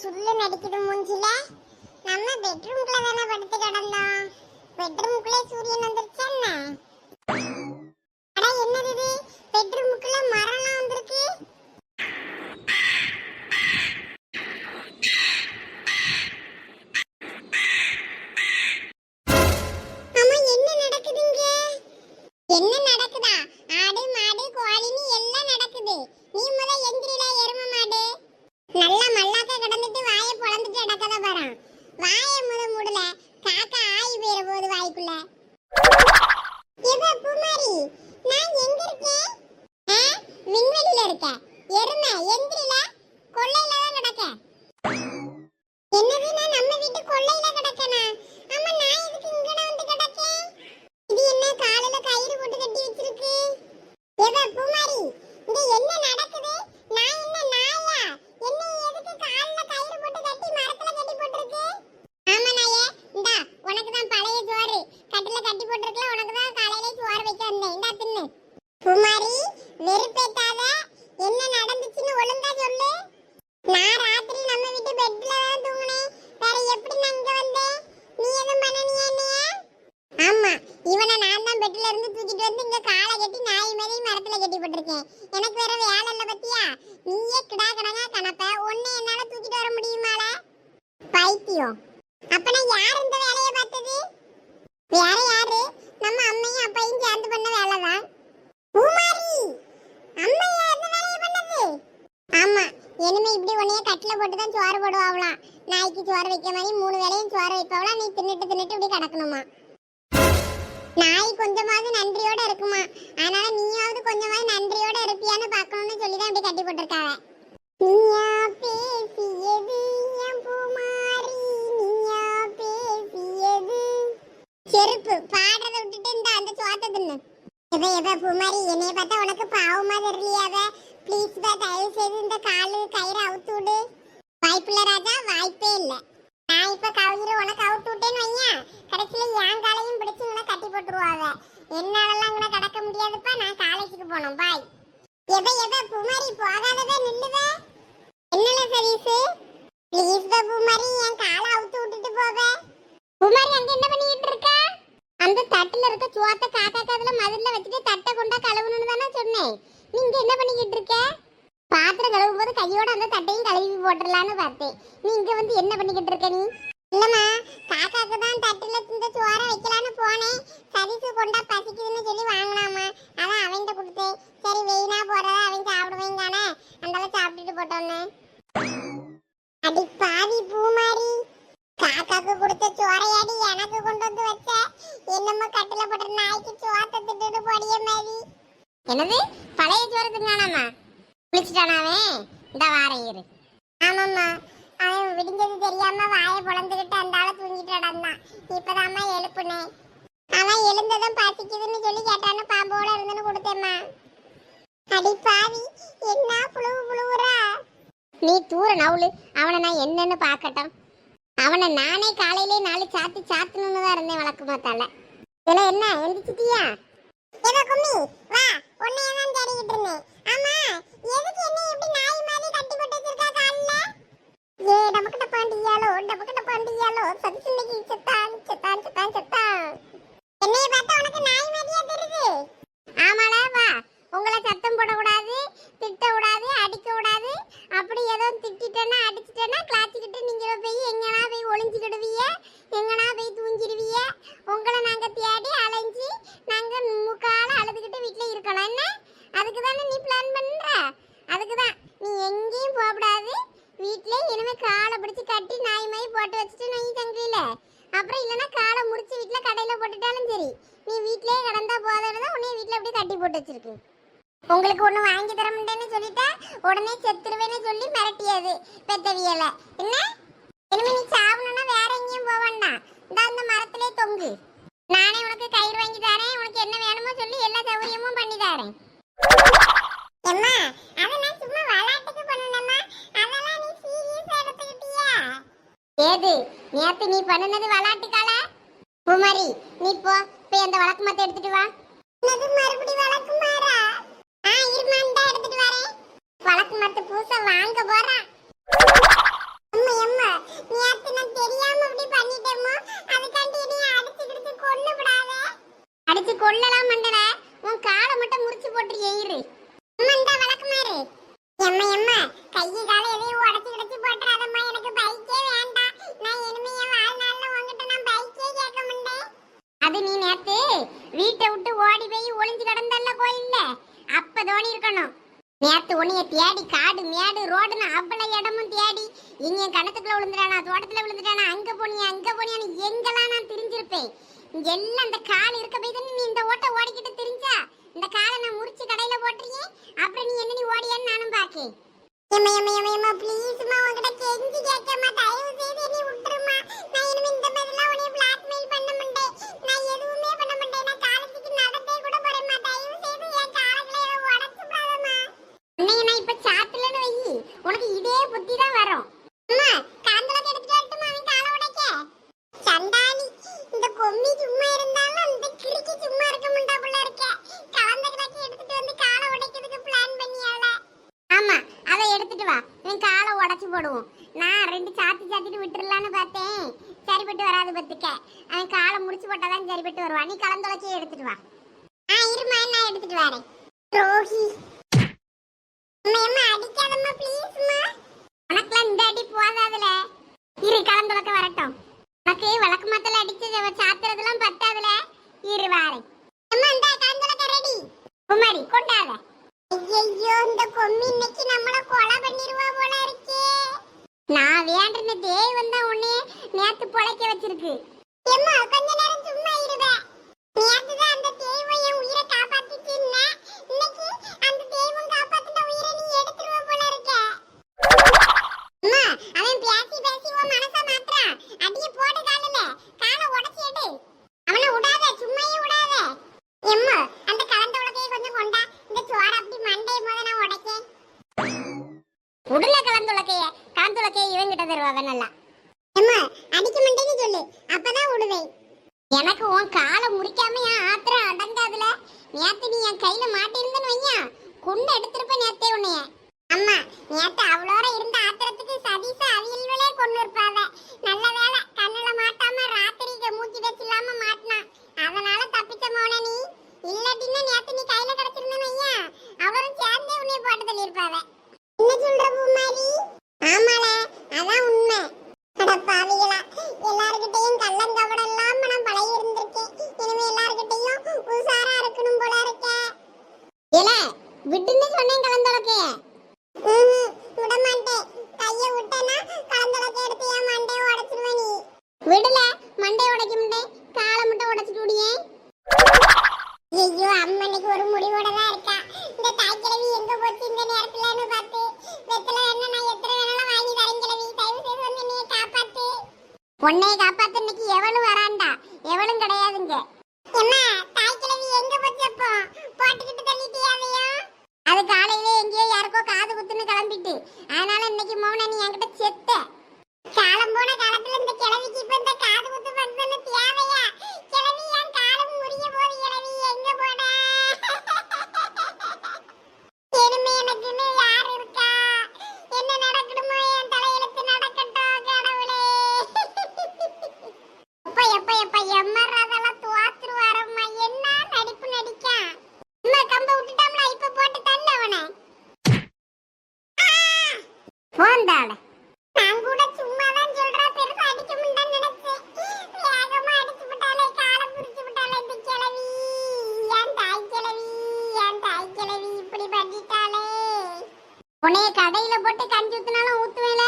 சுள்ளு நடிக்குது மூஞ்சில நம்ம பெட்ரூம்ல தானே படுத்து கிடந்தோம். பெட்ரூம்குள்ளே சூரியன் வந்துருச்சு என்ன? அட என்னது இது? பெட்ரூமுக்குள்ள மரம்லாம் வந்திருக்கு. என்ன நடக்குதா ஆடு மாடு கோழின்னு எல்லாம் நடக்குது. நீ முத எந்திரில எரும மாடு நல்ல மல்லாக்க கிடந்துட்டு வாயை பொளந்துட்டு அடக்கத பாறான் வாயை முத மூடல. காக்கா ஆயி போயிட போது வாய்க்குள்ள. எவ பூமாரி? நான் எங்க இருக்கேன்? விண்வெளியில இருக்க எருமை எந்திரில கொள்ளையில தான் கிடக்க என்னது நான் நம்ம வீட்டு கொள்ளையில கிடக்கனா அம்மா நான் எதுக்கு இங்கன வந்து கிடக்கேன் இது என்ன காலையில கயிறு போட்டு கட்டி வச்சிருக்கு எவ பூமாரி இங்க என்ன நடக்குது நான் என்ன நாயா என்ன எதுக்கு காலையில கயிறு போட்டு கட்டி மரத்துல கட்டி போட்டிருக்கு ஆமா நாயே இந்தா உனக்கு தான் பழைய சோறு கட்டில கட்டி போட்டிருக்கல உனக்கு தான் காலையில சோறு வைக்க வந்தேன் இந்தா தின்னு பூமாரி வெறுப்பேத்தாத என்ன நடந்துச்சுன்னு ஒழுங்கா சொல்லு நான் ராத்திரி நம்ம வீட்டு பெட்ல தான் தூங்கினேன் வேற எப்படி நான் இங்க வந்தேன் நீ எதுவும் பண்ணனியா என்னைய ஆமா இவனை நான் தான் பெட்ல இருந்து தூக்கிட்டு வந்து இங்க காலை கட்டி நாய் மாதிரி மரத்துல கட்டி போட்டிருக்கேன் எனக்கு வேற வேலை இல்ல பத்தியா நீயே கிடா கணங்கா கணப்ப உன்னை என்னால தூக்கிட்டு வர முடியுமால பைத்தியம் அப்பனா யார் இந்த வேலையை பார்த்தது? வேற யாரு? நம்ம அம்மையும் அப்பையும் சேர்ந்து பண்ண வேலை தான் பூமாரி யார் இந்த வேலையை பண்ணது? ஆமா இனிமே இப்படி உன்னைய கட்டில போட்டு தான் சோறு போடுவாங்களாம் நாய்க்கு சோறு வைக்க மாதிரி மூணு வேளையும் சோறு வைப்பாவலாம் நீ தின்னுட்டு தின்னுட்டு இப்படி கிடக்கணுமா? நாய் கொஞ்சமாவது நன்றியோட இருக்குமா? அதனால நீயாவது கொஞ்சமாவது நன்றியோட இருப்பியான்னு பார்க்கணும்னு சொல்லி தான் இப்படி கட்டி போட்டிருக்காங்க எவ எவ பூமாரி என்னைய பார்த்தா உனக்கு பாவமா தெரியலையாவ ப்ளீஸ் பா தயவு செய்து இந்த காலு கயிறு அவுத்து விடு. வாய்ப்பில்ல ராஜா வாய்ப்பே இல்ல. நான் இப்ப கவுயிரு உனக்கு அவுத்து விட்டேன்னு வையா கடைசியில என் காலையும் பிடிச்சு இவனை கட்டி போட்டுருவாங்க என்னாலலாம் இவனை கடக்க முடியாதுப்பா நான் காலேஜுக்கு போனோம் பாய் எவ எவ பூமாரி போகாதவ நில்லுவ என்னல சதீஷ்? ப்ளீஸ் பா பூமாரி என் காலை அவுத்து விட்டுட்டு போவ. பூமாரி அங்க என்ன பண்ணிட்டு இருக்க? அந்த தட்டுல இருக்க சுவாத்த காக்கா காதுல மதுல வச்சுட்டு தட்டை கொண்டா கழுவணும்னு தானே சொன்னேன். நீங்க என்ன பண்ணிக்கிட்டு இருக்க? பாத்திரம் கழுவும் போது கையோட அந்த தட்டையும் கழுவி போட்டுடலான்னு பார்த்தேன். நீ இங்க வந்து என்ன பண்ணிக்கிட்டு இருக்க நீ? இல்லம்மா காக்காக்கு தான் தட்டுல இந்த சோறை வைக்கலான்னு போனேன். சதீஷு கொண்டா பசி சொல்லி வாங்கினாமா அதான் அவன்கிட்ட கொடுத்தேன் சரி வெயினா போறதா அவன் சாப்பிடுவேன் தானே அந்தால சாப்பிட்டுட்டு போட்டோன்னு அடி பாவி பூமாரி காக்காக்கு கொடுத்த சோறையாடி எனக்கு கொண்டு வந்து வச்ச என்னமோ கட்டில போட்ட நாய்க்கு சோத்தை திட்டுட்டு பொடிய மாதிரி என்னது பழைய சோறு தின்னானாமா முடிச்சிட்டானாவே இந்த வாரம் இரு. ஆமாம்மா. அவன் விடிஞ்சது தெரியாம வாயை பொழந்துக்கிட்டு அந்த ஆளை தூங்கிட்டு நடந்தான். இப்பதாம்மா எழுப்புனேன் அவன் எழுந்ததும் பசிக்குதுன்னு சொல்லி கேட்டான்னு பாம்போட இருந்துன்னு கொடுத்தேம்மா. அடி பாவி என்ன புழுவு புழுவுறா? நீ தூர நவுளு அவனை நான் என்னன்னு பார்க்கட்டும். அவனை நானே காலையிலே நாலு சாத்தி சாத்தணும்னு தான் இருந்தேன் வழக்கு மாத்தால இதுல என்ன எந்திரிச்சிட்டியா? ஏதோ கும்மி வா. உன்னைய தான் தேடிக்கிட்டு இருந்தேன். ஆமா எதுக்கு என்ன இப்படி நாய் மாதிரி கட்டி போட்டு வச்சிருக்கா கால்ல? ஏ டபக்கிட்ட பாண்டியாலோ டபக்கிட்ட பாண்டியாலோ சதி சின்னைக்கு செத்தான் செத்தான் செத்தான் செத்தான். என்னைய பார்த்தா உனக்கு நாய் மாதிரியா தெரியுது? ஆமாடா வா. உங்களை சத்தம் போடக்கூடாது திட்ட கூடாது அடிக்க கூடாது அப்படி ஏதோ திட்டிட்டேன்னா அடிச்சிட்டேன்னா கிளாச்சிக்கிட்டு நீங்க போய் எங்கனா போய் ஒளிஞ்சுக்கிடுவீங்க எங்கனா போய் தூங்கிடுவீங்க உங்களை நாங்க தேடி அலைஞ்சு நாங்க முக்கால அழுதுகிட்டு வீட்ல இருக்கணும் என்ன அதுக்கு தானே நீ பிளான் பண்ற அதுக்கு தான் நீ எங்கேயும் போகக்கூடாது வீட்ல இனிமே காலை பிடிச்சு கட்டி நாய் மாய் போட்டு வச்சுட்டு நீ தங்கல அப்புறம் இல்லைன்னா காலை முடிச்சு வீட்ல கடையில போட்டுட்டாலும் சரி நீ வீட்லயே கிடந்தா போதும் தான் உன்னைய வீட்ல அப்படியே கட்டி போட்டு வச்சிருக்கு எனக்கு ஒண்ணு வாங்கி தர முடியேன்னு சொல்லிட்டா உடனே செத்துருவேன்னு சொல்லி மிரட்டியது பெத்தவியல. என்ன? இனிமே நீ சாப்பிடணும்னா வேற எங்கேயும் போக வேண்டாம். இந்த அந்த மரத்திலே தொங்கு. நானே உனக்கு கயிறு வாங்கி தரேன் உனக்கு என்ன வேணுமோ சொல்லி எல்லா சௌகரியமும் பண்ணி தரேன். அம்மா நான் சும்மா விளையாட்டுக்கு பண்ணனம்மா அதெல்லாம் நீ சீரியஸா எடுத்துக்கிட்டியா? ஏது நேத்து நீ பண்ணுனது விளையாட்டுக்கால குமரி நீ போ போய் அந்த வழக்கு மத்த எடுத்துட்டு வா. மறுபடி வழக்கு மாறா வேப்ப மரத்து பூசை வாங்க போறேன் அம்மா அம்மா நேத்து நான் தெரியாம இப்படி பண்ணிட்டேமோ அதுக்காண்டி நீ அடிச்சு கிடிச்சு கொன்னு விடாத. அடிச்சு கொல்லலாம் மண்டல. உன் காலை மட்டும் முறிச்சு போட்டு ஏயிரு அம்மா இந்த வழக்கு மாறு எம்மா எம்மா கையை காலை எதையும் உடச்சு கிடச்சு போட்டு நேத்து தேடி காடு மேடு ரோடுன்னு அவ்வளோ இடமும் தேடி இங்கே கணத்துக்குள்ள விழுந்துட்டானா தோட்டத்தில் விழுந்துட்டானா அங்கே போனியா அங்கே போனியான்னு எங்கெல்லாம் நான் தெரிஞ்சிருப்பேன். இங்கே எல்லாம் அந்த கால் இருக்க போய் தானே நீ இந்த ஓட்டை ஓடிக்கிட்டு தெரிஞ்சா? இந்த காலை நான் முறிச்சு கடையில் போட்டுறியே அப்புறம் நீ என்ன நீ ஓடியான்னு நானும் பாக்கேன் எம்மா எம்மா எம்மா எம்மா ப்ளீஸ்மா உங்ககிட்ட கெஞ்சி கேட்கமா தயவு செய்து நீ விட்டுருமா. நான் இனிமே இந்த மாதிரிலாம் உன்னை இப்ப சாத்துலன்னு வை. உனக்கு இதே புத்தி தான் வரும். அம்மா காந்தலத்தை எடுத்துட்டு வரட்டுமா? அவன் காலை உடைக்க. சண்டாளி இந்த கொம்மி சும்மா இருந்தாலும் இந்த கிறுக்கி சும்மா இருக்க மாட்டாப்புல இருக்க. கலந்த எடுத்துட்டு வந்து காலை உடைக்கிறதுக்கு பிளான் பண்ணியால ஆமா அதை எடுத்துட்டு வா. நீ காலை உடைச்சு போடுவோம். நான் ரெண்டு சாத்தி சாத்திட்டு விட்டுறலான்னு பார்த்தேன். சரிப்பட்டு வராது பத்துக்க அவன் காலை முடிச்சு போட்டாதான் சரிப்பட்டு வருவான். நீ கலந்துளைச்சி எடுத்துட்டு வா. ஆ இருமா நான் எடுத்துட்டு வரேன். ரோஹி அம்மா அம்மா அடிக்காதம்மா ப்ளீஸ்மா உனக்குலாம் இந்த அடி போதாதுல இரு கலந்துளக்க வரட்டும் உனக்கு விளக்கு மாத்தல அடிச்சு சாத்துறதெல்லாம் பத்தாதுல இரு வாரேன் அம்மா இந்த கலந்துளக்க ரெடி குமாரி கொண்டாத ஐயோ இந்த கொம்மி இன்னைக்கு நம்மள கொலை பண்ணிருவா போல இருக்கே நான் வேண்டின தேய் வந்தா உன்னைய நேத்து பொழைக்க வச்சிருக்கு எம்மா கொஞ்ச நேரம் சும்மா இருவே நேத்து தான் அந்த தெய்வம் என் உயிரை காப்பாத்திச்சுன்னா இன்னைக்கு அந்த தெய்வம் காப்பாத்தின உயிரை நீ எடுத்துருவ போல இருக்க அம்மா அவன் பேசி பேசி உன் மனச மாத்துறான் அடிய போடு காலில காலை உடைச்சு எடு அவனை விடாத சும்மையே விடாத எம்மா அந்த கலந்த உலகையை கொஞ்சம் கொண்டா இந்த சோட அப்படி மண்டையை போத நான் உடைக்கேன் உடல கலந்துலக்கைய கலந்துலக்கைய இவங்கிட்ட தருவா வேணல்ல எம்மா அடிக்க மாட்டேன்னு சொல்லு. அப்பதான் விடுவேன். எனக்கு உன் காலை முடிக்காம என் ஆத்திரம் அடங்காதுல. நேத்து நீ என் கையில மாட்டிருந்தன்னு வையா? குண்டு எடுத்திருப்ப நேத்தே உன்னைய. அம்மா நேத்து அவளோட இருந்த ஆத்திரத்துக்கு சதீச அவியல்களே கொண்டு இருப்பாவ. நல்ல வேலை கண்ணுல மாட்டாம ராத்திரிக்கு மூச்சு வச்சு இல்லாம மாட்டினான். அதனால தப்பிச்ச மோன நீ. இல்லாட்டின்னா நேத்து நீ கையில கிடைச்சிருந்தேன்னு வையா? அவரும் சேர்ந்தே உன்னைய போட்டு தள்ளியிருப்பாவ. இன்னைக்கு சொல்ற பூமாரி ஆமால அதான் உண்மை அட பாவிகளா எல்லார்கிட்டயும் கள்ளங்கவடம் இல்லாம நான் பழகி இருந்திருக்கேன் இனிமே எல்லார்கிட்டயும் உஷாரா இருக்கணும் போல இருக்கே இல்ல விட்டுன்னு சொன்னேன் கலந்தளக்கைய விட மாட்டேன் கைய விட்டேன்னா கலந்தளக்கை எடுத்து என் மண்டையை உடைச்சிருவ நீ விடல மண்டையை உடைக்க மாட்டேன் காலை மட்டும் உடைச்சிட்டு விடியே ஐயோ அம்மனுக்கு ஒரு முடிவோட தான் இருக்கா. இந்த தாய் கிழவி எங்க போச்சு இந்த நேரத்துலன்னு பார்த்து. வெத்தல என்ன நான் எத்தனை வேணாலும் வாங்கி தரேன் கிழவி. தயவு செய்து வந்து என்னைய காப்பாத்து. உன்னைய காப்பாத்து இன்னைக்கு எவளும் வராண்டா? எவளும் கிடையாதுங்க. அம்மா தாய் கிழவி எங்க போச்சு அப்போ? போட்டுக்கிட்டு தள்ளிட்டியாவையா அது காலையில எங்கேயோ யாருக்கோ காது குத்துன்னு கிளம்பிட்டு. அதனால இன்னைக்கு மௌன நீ என்கிட்ட செத்த. காலம் போன காலத்துல இந்த கிழவிக்கு இப்ப இந்த காது குத்து பண்ணு தேவையா கிழவி என் காலம் முறிய போது கிழவி எங்க போட இனிமே எனக்குன்னு யார் இருக்கா என்ன நடக்கணுமோ என் தலையெழுத்து நடக்கட்டும் கடவுளே எப்ப எப்ப எப்ப எம்மர் அதெல்லாம் துவாத்துருவாரம்மா என்ன நடிப்பு நடிக்கா அம்மா கம்ப விட்டுட்டாம்ல இப்ப போட்டு தள்ள அவனை போந்தாள நான் கூட சும்மா தான் சொல்றா பெருசா அடிக்க முடியலன்னு நினைச்சேன். வேகமா அடிச்சு விட்டாலே காலை பிடிச்சு விட்டாலே இந்த கிழவி. என் தாய் கிழவி என் தாய் கிழவி இப்படி பண்ணிட்டாளே? உன்னைய கடையில போட்டு கஞ்சி ஊத்துனாலும் ஊத்துவேல?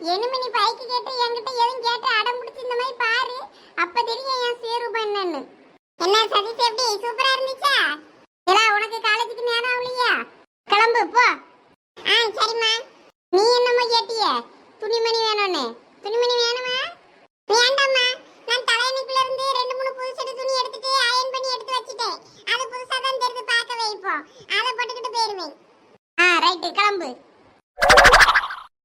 நீ பைக்கு கேட்டு என்கிட்ட எதுவும் கேட்டு அடம் பிடிச்சி இந்த மாதிரி பாரு. அப்ப தெரியும் என் சேரூபம் என்னன்னு. என்ன சதீஷ் எப்படி? சூப்பரா இருந்துச்சா? இல்ல உனக்கு காலேஜுக்கு நேரம் ஆகலையா? கிளம்பு போ. ஆ சரிம்மா. நீ என்னமோ கேட்டிய? துணிமணி வேணும்னு. துணிமணி வேணுமா? வேண்டாம்மா. நான் தலையணைக்குள்ள இருந்து ரெண்டு மூணு புது செட்டு துணி எடுத்துட்டு அயன் பண்ணி எடுத்து வச்சிட்டேன். அது புதுசா தான் தெரிஞ்சு பார்க்க வைப்போம் அதை போட்டுக்கிட்டு போயிருவேன். ஆ ரைட்டு கிளம்பு.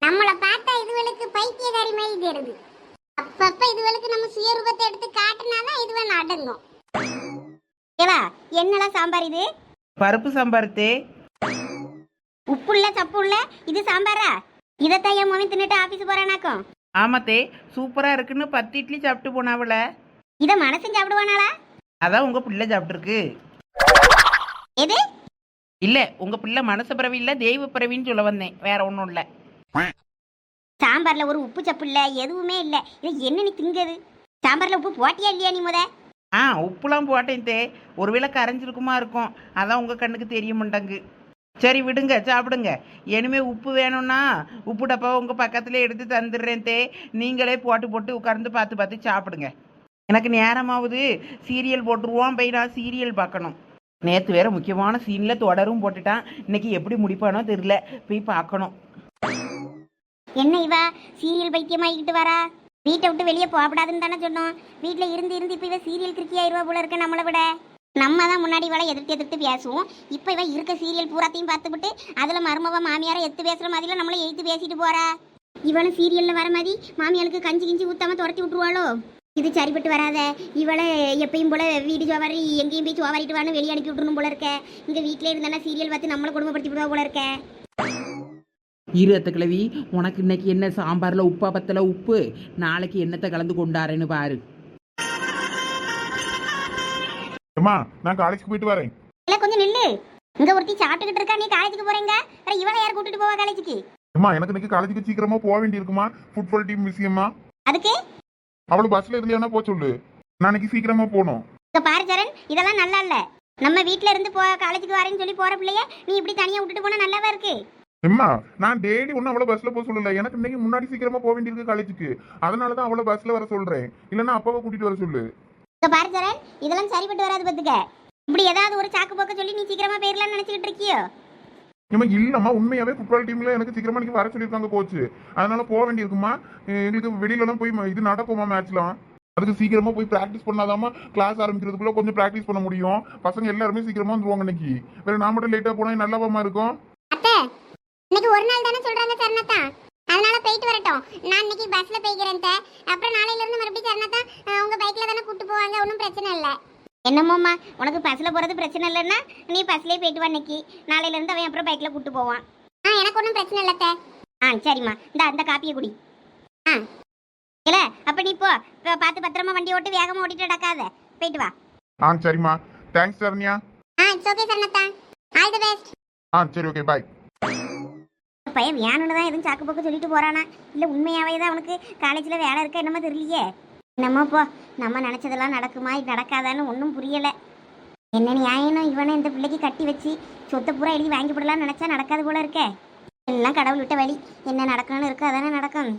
நம்மளை பார்த்தா இதுவளுக்கு பைத்தியக்காரி மாதிரி தெரியுது அப்பப்ப இதுவளுக்கு நம்ம சுயரூபத்தை எடுத்து காட்டினாதான் இதுவே அடங்கும் ஏவா என்னலாம் சாம்பார் இது? பருப்பு சாம்பார்த்தே உப்புள்ள சப்புள்ள இது சாம்பாரா? இதைத்தான் என் மம்மி தின்னுட்டு ஆஃபீஸ் போறானாக்கும். ஆமாத்தே சூப்பராக இருக்குன்னு பத்து இட்லி சாப்பிட்டு போனாவல இதை மனசும் சாப்பிடுவானாளா? அதான் உங்கள் பிள்ளை சாப்பிட்ருக்கு எது? இல்லை உங்கள் பிள்ளை மனசு பிறவி இல்லை தெய்வ பிறவின்னு சொல்ல வந்தேன். வேற ஒன்றும் இல்லை. சாம்பார்ல ஒரு உப்பு சப்பு இல்ல எதுவுமே இல்ல. இது என்ன நீ திங்குது சாம்பார்ல உப்பு போட்டியா இல்லையா நீ முத? ஆ உப்புலாம் போட்டேன் தே. ஒருவேளை கரைஞ்சிருக்குமா இருக்கும். அதான் உங்கள் கண்ணுக்கு தெரிய மாட்டாங்க சரி விடுங்க சாப்பிடுங்க. இனிமே உப்பு வேணும்னா உப்பு டப்பாவை உங்கள் பக்கத்தில் எடுத்து தந்துடுறேன் தே. நீங்களே போட்டு போட்டு உட்கார்ந்து பார்த்து பார்த்து சாப்பிடுங்க. எனக்கு நேரமாவது. சீரியல் போட்டுருவோம் போய் நான் சீரியல் பார்க்கணும். நேற்று வேற முக்கியமான சீனில் தொடரும் போட்டுட்டான். இன்னைக்கு எப்படி முடிப்பானோ தெரில போய் பார்க்கணும். என்ன இவா? சீரியல் பைத்தியமாகிக்கிட்டு வரா? வீட்டை விட்டு வெளியே போகப்படாதுன்னு தானே சொன்னோம். வீட்டில் இருந்து இருந்து இப்போ இவ சீரியல் கிருக்கி ஆயிடுவா போல இருக்க நம்மளை விட. நம்ம தான் முன்னாடி இவளை எதிர்த்து எதிர்த்து பேசுவோம். இப்போ இவ இருக்க சீரியல் பூராத்தையும் பார்த்துவிட்டு அதில் மருமவ மாமியாரை எடுத்து பேசுகிற மாதிரிலாம் நம்மளை எழுத்து பேசிட்டு போறா. இவளும் சீரியலில் வர மாதிரி மாமியாருக்கு கஞ்சி கிஞ்சி ஊற்றாம துரத்தி விட்டுருவாளோ? இது சரிப்பட்டு வராத. இவளை எப்பயும் போல வீடு சோவாரி எங்கேயும் போய் சோவாரிட்டு வான்னு வெளியே அனுப்பி விட்டுருணும் போல இருக்க. இங்கே வீட்டிலே இருந்தானா சீரியல் பார்த்து நம்மளை குடும்பப்படுத்தி விடுவா போல இருக்க. இரு கிழவி உனக்கு இன்னைக்கு என்ன சாம்பாரில் உப்பா பத்தல உப்பு? நாளைக்கு என்னத்தை கலந்து கொண்டாரேன்னு பாரு. அம்மா நான் காலேஜ்க்கு போயிட்டு வரேன். இல்ல கொஞ்சம் நில்லு. இங்க ஒருத்தி சாப்பிட்டுக்கிட்டு இருக்கா நீ காலேஜுக்கு போறீங்க? வேற இவளை யார் கூட்டிட்டு போவா காலேஜுக்கு அம்மா எனக்கு இன்னைக்கு காலேஜுக்கு சீக்கிரமா போக வேண்டியிருக்குமா? ஃபுட்பால் டீம் விஷயமா? அதுக்கு? அவளு பஸ்ல எதுலயானா போக சொல்லு. நான் இன்னைக்கு சீக்கிரமா போகணும். இங்க பாரு சரண் இதெல்லாம் நல்லா இல்ல. நம்ம வீட்ல இருந்து போ காலேஜுக்கு வரேன்னு சொல்லி போற பிள்ளைய நீ இப்படி தனியா விட்டுட்டு போனா நல்லாவா இருக்கு? அம்மா நான் டெய்லி ஒன்னும் அவளை பஸ்ல போக சொல்லல. எனக்கு இன்னைக்கு முன்னாடி சீக்கிரமா போக வேண்டியிருக்கு காலேஜுக்கு அதனால தான் அவளை பஸ்ல வர சொல்றேன். இல்லைன்னா அப்பாவை கூட்டிட்டு வர சொல்லு. இங்க பாரு சரண் இதெல்லாம் சரிப்பட்டு வராது பத்துக்க இப்படி ஏதாவது ஒரு சாக்கு போக்க சொல்லி நீ சீக்கிரமா போயிடலாம்னு நினைச்சுக்கிட்டு இருக்கியோ? ஏம்மா இல்லம்மா உண்மையாவே ஃபுட்பால் டீம்ல எனக்கு சீக்கிரமா இன்னைக்கு வர சொல்லியிருக்காங்க கோச்சு அதனால போக வேண்டியிருக்குமா எங்களுக்கு வெளியில எல்லாம் போய் இது நடக்குமா மேட்ச்லாம் அதுக்கு சீக்கிரமா போய் பிராக்டிஸ் பண்ணாதாம்மா கிளாஸ் ஆரம்பிக்கிறதுக்குள்ள கொஞ்சம் பிராக்டிஸ் பண்ண முடியும். பசங்க எல்லாருமே சீக்கிரமா வந்துருவாங்க இன்னைக்கு. வேற நான் மட்டும் லேட்டா போனா நல்லாவாமா இருக்கும். அத்தை இன்னைக்கு ஒரு நாள் தானே சொல்றாங்க சரணத்தா வரட்டும் நான் இன்னைக்கு பஸ்ல போய்க்கிறேன். அப்புறம் நாளையில இருந்து மறுபடியும் சரணத்தா அஹ், உங்க பைக்ல தானே கூட்டு போவாங்க. ஒன்றும் பிரச்சனை இல்லை. என்னமோம்மா உனக்கு பஸ்ல போறது பிரச்சனை இல்லைன்னா நீ பஸ்லயே போயிட்டு வா இன்னைக்கு. நாளையில இருந்து அவன் அப்புறம் பைக்ல கூட்டு போவான். ஆ எனக்கு ஒன்றும் பிரச்சனை இல்லை. ஆ சரிம்மா. இந்த அந்த காப்பியை குடி. ஆ. இல்ல அப்ப நீ போ. இப்ப பார்த்து பத்திரமா வண்டி ஓட்டு வேகமா ஓட்டிட்டு நடக்காத. போயிட்டு வா. ஆ சரிம்மா. தேங்க்ஸ் சரண்யா ஆ இட்ஸ் ஓகே சரணத்தா ஆல் தி பெஸ்ட் ஆ சரி ஓகே பாய் பையன் வேணும்னு தான் எதுவும் சாக்கு போக்கு சொல்லிட்டு போகிறானா இல்லை உண்மையாவே தான் அவனுக்கு காலேஜ்ல வேலை இருக்கா என்னமோ தெரியலையே. என்னமோ போ நம்ம நினைச்சதெல்லாம் நடக்குமா? இது நடக்காதான்னு ஒன்றும் புரியல. என்ன நியாயனும் இவனை இந்த பிள்ளைக்கு கட்டி வச்சு சொத்தை பூரா எழுதி வாங்கி போடலாம்னு நினைச்சா நடக்காது போல இருக்கே. எல்லாம் கடவுள் விட்ட வழி. என்ன நடக்கணும்னு இருக்கோ அதானே நடக்கும்.